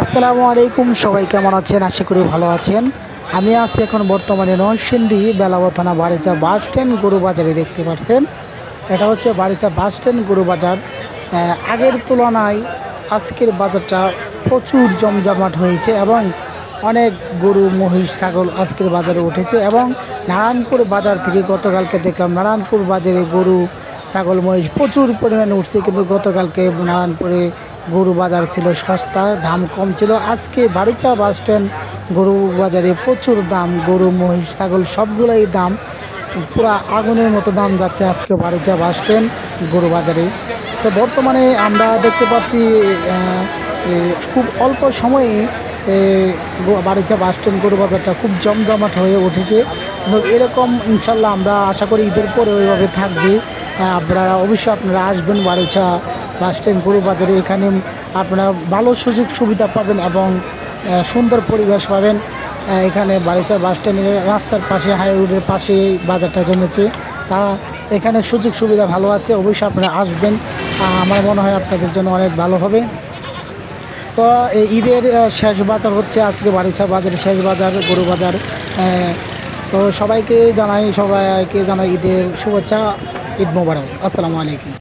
আসসালামু আলাইকুম, সবাই কেমন আছেন? আশা করি ভালো আছেন। আমি আছি এখন বর্তমানে নরসিংদী বেলাবো থানা বাড়িচা বাস স্ট্যান্ড গরু বাজারে, দেখতে পাচ্ছেন এটা হচ্ছে বাড়িচা বাস স্ট্যান্ড গরু বাজার। আগের তুলনায় আজকের বাজারটা প্রচুর জমজমাট হয়েছে এবং অনেক গরু, মহিষ, ছাগল আজকের বাজারে উঠেছে এবং নারায়ণপুর বাজার থেকে গতকালকে দেখলাম, নারায়ণপুর বাজারে গরু ছাগল মহিষ প্রচুর পরিমাণে উঠছে, কিন্তু গতকালকে নারায়ণপুরে গরু বাজার ছিল সস্তা, দাম কম ছিল। আজকে বাড়িচা বাস স্ট্যান্ড, গরু বাজারে প্রচুর দাম, গরু, মহিষ, ছাগল সবগুলোই দাম। পুরা আগুনের মতো দাম যাচ্ছে আজকে বাড়িচা বাস স্ট্যান্ড, গরু বাজারে। তো বর্তমানে আমরা দেখতে পাচ্ছি খুব অল্প সময়ে বাড়িচা বাস স্ট্যান্ড, গরু বাজারটা খুব জমজমাট হয়ে উঠেছে। এরকম ইনশাল্লাহ আমরা আশা করি ঈদের পরে ওইভাবে থাকবে। আপনারা অবশ্যই আপনারা আসবেন বাড়িচা বাস স্ট্যান্ড গরু বাজারে এখানে আপনারা ভালো সুযোগ সুবিধা পাবেন এবং সুন্দর পরিবেশ পাবেন। এখানে বাড়িচা বাস স্ট্যান্ডের রাস্তার পাশে, হাই রোডের পাশে বাজারটা জমেছে। তা এখানে সুযোগ সুবিধা ভালো আছে, অবশ্যই আপনারা আসবেন। আমার মনে হয় আপনাদের জন্য অনেক ভালো হবে। তো এই ঈদের শেষ বাজার হচ্ছে আজকে বাড়িচা বাজার শেষ বাজার গরু বাজার তো সবাইকে জানাই সবাইকে জানাই ঈদের শুভেচ্ছা। ঈদ মোবারক। আসসালামু আলাইকুম।